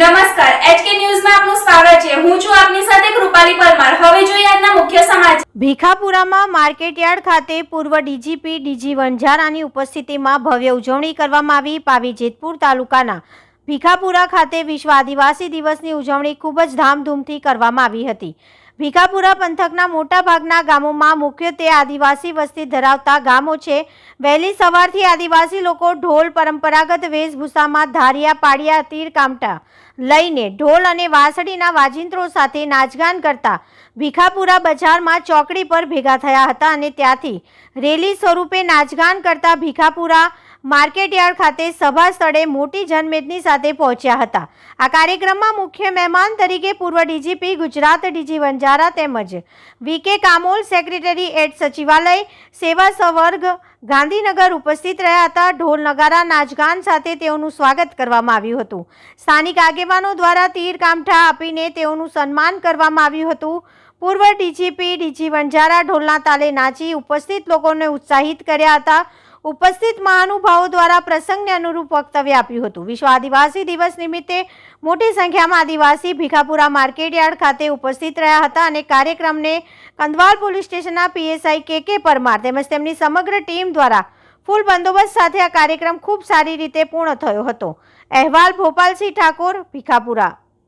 નમસ્કાર એચકે ન્યૂઝમાં આપનું સ્વાગત છે. હું છું આપની સાથે કૃપાલી પરમાર. હવે જોઈએ આજના મુખ્ય સમાચાર. ભીખાપુરામાં માર્કેટયાર્ડ ખાતે પૂર્વ ડીજીપી ડીજી વંજારાની ઉપસ્થિતિમાં ભવ્ય ઉજવણી કરવામાં આવી. પાવી જેતપુર તાલુકાના ભીખાપુરા ખાતે વિશ્વ આદિવાસી દિવસની ઉજવણી ખૂબ જ ધામધૂમથી કરવામાં આવી હતી. ભીખાપુરા પંથકના મોટાભાગના ગામોમાં મુખ્યત્વે આદિવાસી વસ્તી ધરાવતા ગામો છે. વહેલી સવારથી આદિવાસી લોકો ઢોલ પરંપરાગત વેશભૂષામાં ધારિયા પાડિયા તીર, કામટા લઈને ઢોલ અને વાંસળીના વાજિંત્રો સાથે નાચગાન કરતા ભીખાપુરા બજારમાં ચોકડી પર ભેગા થયા હતા અને ત્યાંથી રેલી સ્વરૂપે નાચગાન કરતા ભીખાપુરા માર્કેટયાર્ડ ખાતે સભા સ્થળે મોટી જનમેદની સાથે પહોંચ્યા હતા. આ કાર્યક્રમમાં મુખ્ય મહેમાન તરીકે પૂર્વ ડીજીપી ગુજરાત ડીજી વંજારા તેમજ વીકે કામોલ સેક્રેટરી એડ સચિવાલય, સેવા સંવર્ગ, ગાંધીનગર ઉપસ્થિત રહ્યા હતા. ઢોલ નગારા, નાચગાન સાથે તેઓનું સ્વાગત કરવામાં આવ્યું હતું. સ્થાનિક આગેવાનો દ્વારા તીર કામઠા આપીને તેઓનું સન્માન કરવામાં આવ્યું હતું. પૂર્વ ડીજીપી ડીજી વંજારા ઢોલના તાલે નાચી ઉપસ્થિત લોકોને ઉત્સાહિત કર્યા હતા. ઉપસ્થિત મહાનુભાવો દ્વારા પ્રસંગને અનુરૂપ વક્તવ્ય આપ્યું હતું. વિશ્વ આદિવાસી દિવસ નિમિત્તે મોટી સંખ્યામાં આદિવાસી ભીખાપુરા માર્કેટયાર્ડ ખાતે ઉપસ્થિત રહ્યા હતા અને કાર્યક્રમને કંદવાલ પોલીસ સ્ટેશનના પીએસઆઈ કે કે પરમાર તેમજ તેમની સમગ્ર ટીમ દ્વારા ફૂલ બંદોબસ્ત સાથે આ કાર્યક્રમ ખૂબ સારી રીતે પૂર્ણ થયો હતો. અહેવાલ ભોપાલસિંહ ઠાકોર, ભીખાપુરા.